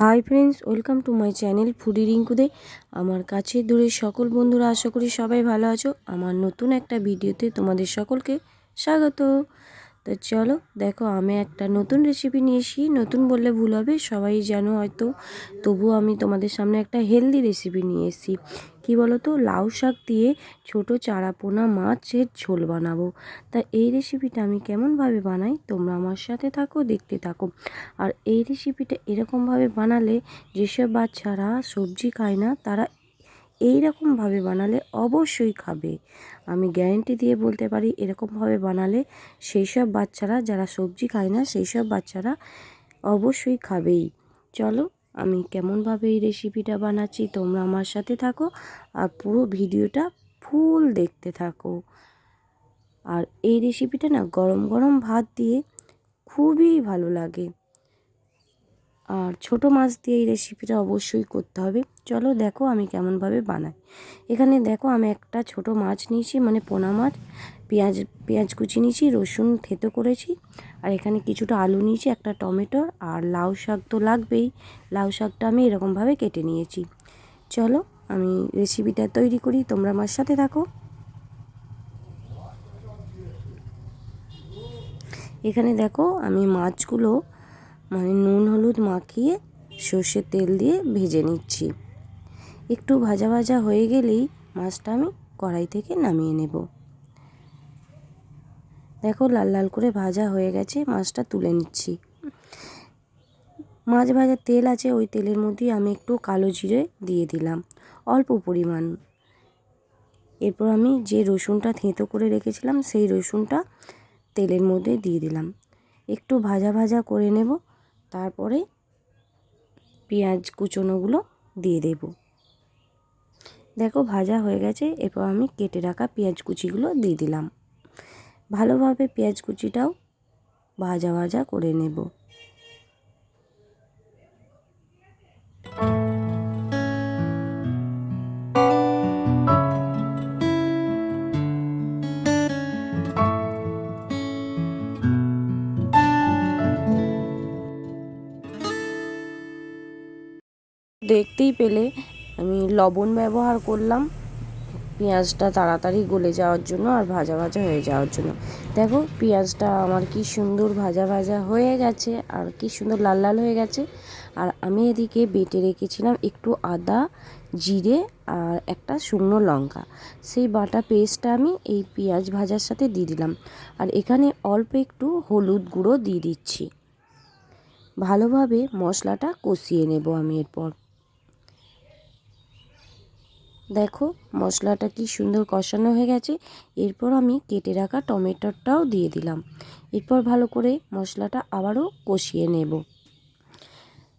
Hi friends, welcome to my channel foodie রিঙ্কুদে আমার কাছে দূরের সকল বন্ধুরা, আশা করি সবাই ভালো আছো। আমার নতুন একটা ভিডিওতে তোমাদের সকলকে স্বাগত। তো চলো, দেখো আমি একটা নতুন রেসিপি নিয়ে এসি নতুন বললে ভুল হবে, সবাই জানো হয়তো। তবুও আমি তোমাদের সামনে একটা হেলদি রেসিপি নিয়ে এসেছি। কী বলো তো লাউ শাক দিয়ে ছোট চারাপোনা মাছের ঝোল বানাবো। তা এই রেসিপিটা আমি কেমনভাবে বানাই? তোমরা আমার সাথে থাকো, দেখতে থাকো। আর এই রেসিপিটা এরকমভাবে বানালে যেসব বাচ্চারা সবজি খায় না, তারা এই রকমভাবে বানালে অবশ্যই খাবে। আমি গ্যারেন্টি দিয়ে বলতে পারি, এরকমভাবে বানালে সেই সব বাচ্চারা যারা সবজি খায় না সেই সব বাচ্চারা অবশ্যই খাবেই। চলো, আমি কেমনভাবে এই রেসিপিটা বানাচ্ছি, তোমরা আমার সাথে থাকো আর পুরো ভিডিওটা ফুল দেখতে থাকো। আর এই রেসিপিটা না গরম গরম ভাত দিয়ে খুবই ভালো লাগে। আর ছোট মাছ দিয়ে এই রেসিপিটা অবশ্যই করতে হবে। চলো দেখো আমি কেমনভাবে বানাই। এখানে দেখো আমি একটা ছোট মাছ নিয়েছি মানে পোনা মাছ, পেঁয়াজ পেঁয়াজ কুচি নিয়েছি, রসুন থেতো করেছি, আর এখানে কিছুটা আলু নিয়েছি, একটা টমেটো, আর লাউ শাক তো লাগবেই। লাউ শাকটা আমি এরকমভাবে কেটে নিয়েছি। চলো আমি রেসিপিটা তৈরি করি, তোমরা আমার সাথে থাকো। এখানে দেখো আমি মাছগুলো মানে নুন, হলুদ মাখিয়ে সর্ষের তেল দিয়ে ভেজে নিচ্ছি। একটু ভাজা ভাজা হয়ে গেলেই মাছটা আমি কড়াই থেকে নামিয়ে নেব। দেখো লাল লাল করে ভাজা হয়ে গেছে, মাছটা তুলে নিচ্ছি। মাছ ভাজার তেল আছে, ওই তেলের মধ্যে আমি একটু কালো জিরে দিয়ে দিলাম, অল্প পরিমাণ। এরপর আমি যে রসুনটা থেঁতো করে রেখেছিলাম, সেই রসুনটা তেলের মধ্যে দিয়ে দিলাম। একটু ভাজা ভাজা করে নেব তারপরে পেঁয়াজ কুচোনোগুলো দিয়ে দেব। দেখো ভাজা হয়ে গেছে, এরপর আমি কেটে রাখা পেঁয়াজ কুচিগুলো দিয়ে দিলাম। ভালোভাবে পেঁয়াজ কুচিটাও ভাজা ভাজা করে নেব। দেখতেই পেলে। আমি লবণ ব্যবহার করলাম। পেঁয়াজটা তাড়াতাড়ি গলে যাওয়ার জন্য আর ভাজা ভাজা হয়ে যাওয়ার জন্য। দেখো, পেঁয়াজটা আমার কি সুন্দর ভাজা ভাজা হয়ে গেছে আর কি সুন্দর লাল লাল হয়ে গেছে। আর আমি এদিকে বেটে রেখেছিলাম একটু আদা, জিরে আর একটা শুকনো লঙ্কা। সেই বাটা পেস্টটা আমি এই পেঁয়াজ ভাজার সাথে দিয়ে দিলাম। আর এখানে অল্প একটু হলুদ গুঁড়ো দিয়ে দিচ্ছি। ভালোভাবে মশলাটা কষিয়ে নেব আমি এরপর। দেখো, মশলাটা কি সুন্দর কষানো হয়ে গেছে। এরপর আমি কেটে রাখা টমেটোটাও দিয়ে দিলাম। এরপর ভালো করে মশলাটা আবারও কষিয়ে নেব।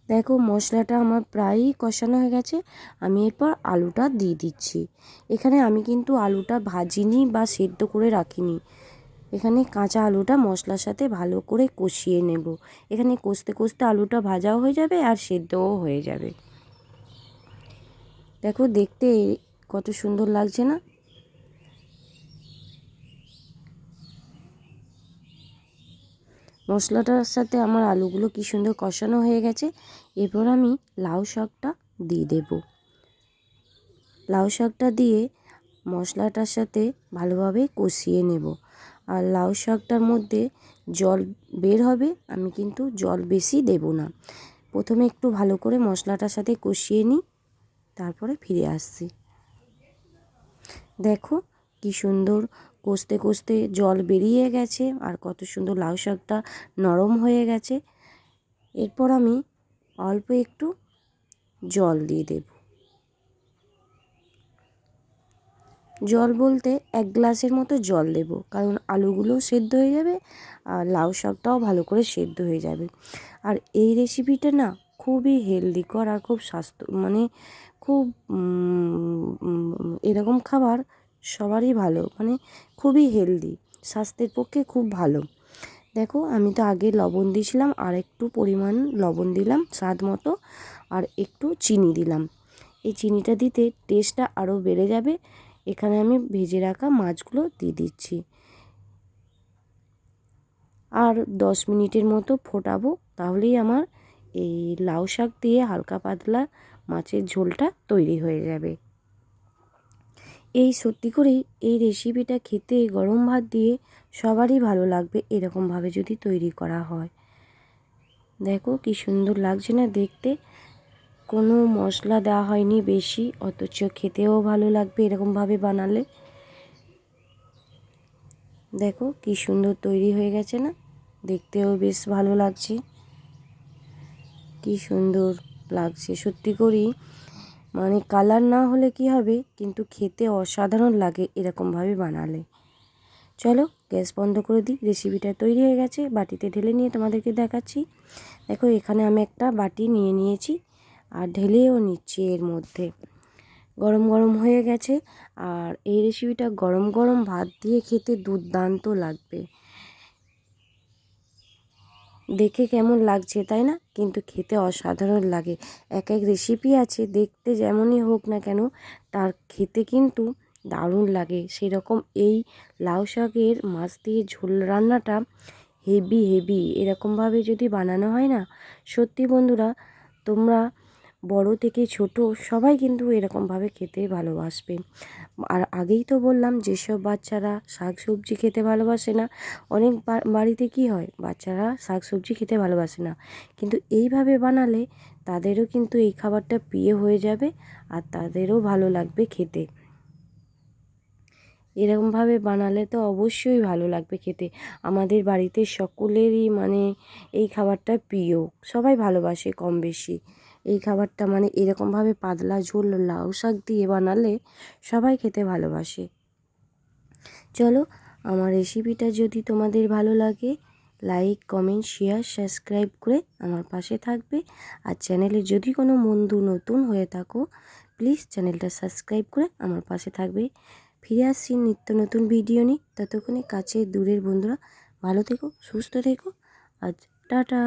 দেখো, মশলাটা আমার প্রায়ই কষানো হয়ে গেছে। আমি এরপর আলুটা দিয়ে দিচ্ছি। এখানে আমি কিন্তু আলুটা ভাজিনি বা সেদ্ধ করে রাখিনি। এখানে কাঁচা আলুটা মশলার সাথে ভালো করে কষিয়ে নেব। এখানে কষতে কষতে আলুটা ভাজাও হয়ে যাবে আর সেদ্ধও হয়ে যাবে। দেখো দেখতে কত সুন্দর লাগছে না? মশলাটার সাথে আমার আলুগুলো কি সুন্দর কষানো হয়ে গেছে। এরপর আমি লাউ শাকটা দিয়ে দেব। লাউ শাকটা দিয়ে মশলাটার সাথে ভালোভাবে কষিয়ে নেব। আর লাউ শাকটার মধ্যে জল বের হবে, আমি কিন্তু জল বেশি দেব না। প্রথমে একটু ভালো করে মশলাটার সাথে কষিয়ে নিই। তারপরে ফিরে আসছি। দেখো কি সুন্দর কষতে কষতে জল বেরিয়ে গেছে আর কত সুন্দর লাউ শাকটা নরম হয়ে গেছে। এরপর আমি অল্প একটু জল দিয়ে দেব। জল বলতে এক গ্লাসের মতো জল দেব, কারণ আলুগুলোও সেদ্ধ হয়ে যাবে আর লাউ শাকটাও ভালো করে সেদ্ধ হয়ে যাবে। আর এই রেসিপিটা না খুবই হেলদিকর আর খুব স্বাস্থ্য মানে খুব এরকম খাবার সবারই ভালো মানে খুবই হেলদি স্বাস্থ্যের পক্ষে খুব ভালো। দেখো, আমি তো আগে লবণ দিয়েছিলাম, আর একটু পরিমাণ লবণ দিলাম, স্বাদ মতো, আর একটু চিনি দিলাম। এই চিনিটা দিতে টেস্টটা আরও বেড়ে যাবে। এখানে আমি ভেজে রাখা মাছগুলো দিয়ে দিচ্ছি। আর দশ মিনিটের মতো ফোটাবো, তাহলেই আমার এই লাউ শাক দিয়ে হালকা পাতলা মাছের ঝোলটা তৈরি হয়ে যাবে। এই সত্যি করেই এই রেসিপিটা খেতে গরম ভাত দিয়ে সবারই ভালো লাগবে এরকমভাবে যদি তৈরি করা হয়। দেখো কি সুন্দর লাগছে না দেখতে। কোনো মশলা দেওয়া হয়নি বেশি, অথচ খেতেও ভালো লাগবে এরকমভাবে বানালে। দেখো কি সুন্দর তৈরি হয়ে গেছে না? দেখতেও বেশ ভালো লাগছে। কি সুন্দর। লাগছে। সত্যি করেই মানে কালার না হলে কি হবে? কিন্তু খেতে অসাধারণ লাগে এরকমভাবে বানালে। চলো, গ্যাস বন্ধ করে দিই। রেসিপিটা তৈরি হয়ে গেছে। বাটিতে ঢেলে নিয়ে তোমাদেরকে দেখাচ্ছি। দেখো, এখানে আমি একটা বাটি নিয়ে নিয়েছি আর ঢেলেও নিচ্ছি এর মধ্যে। গরম গরম হয়ে গেছে। আর এই রেসিপিটা গরম গরম ভাত দিয়ে খেতে দুর্দান্ত লাগবে। দেখে কেমন লাগছে, তাই না? কিন্তু খেতে অসাধারণ লাগে। এক এক রেসিপি আছে, দেখতে যেমনই হোক না কেন, তার খেতে কিন্তু দারুণ লাগে। সেরকম এই লাউ শাকের মাছ দিয়ে ঝোল রান্নাটা হেভি হেভি এরকমভাবে যদি বানানো হয় না, সত্যি বন্ধুরা, তোমরা বড় থেকে ছোট সবাই কিন্তু এরকমভাবে খেতে ভালোবাসবে। আর আগেই তো বললাম যেসব বাচ্চারা শাক সবজি খেতে ভালোবাসে না, অনেক বাড়িতে কি হয়? বাচ্চারা শাক সবজি খেতে ভালোবাসে না। কিন্তু এইভাবে বানালে তাদেরও কিন্তু এই খাবারটা প্রিয় হয়ে যাবে আর তাদেরও ভালো লাগবে খেতে। এরকমভাবে বানালে তো অবশ্যই ভালো লাগবে খেতে। আমাদের বাড়িতে সকলেরই মানে এই খাবারটা প্রিয়। সবাই ভালোবাসে কম বেশি এই খাবারটা মানে এরকমভাবে পাতলা, ঝোল লাউ শাক দিয়ে বানালে সবাই খেতে ভালোবাসে। চলো, আমার রেসিপিটা যদি তোমাদের ভালো লাগে লাইক কমেন্ট শেয়ার সাবস্ক্রাইব করে আমার পাশে থাকবে। আর চ্যানেলে যদি কোনো বন্ধু নতুন হয়ে থাকো প্লিজ চ্যানেলটা সাবস্ক্রাইব করে আমার পাশে থাকবে। ফিরে আসছি নিত্য নতুন ভিডিও নিই ততক্ষণে কাছে দূরের বন্ধুরা ভালো থেকো, সুস্থ থেকো। আজ টাটা!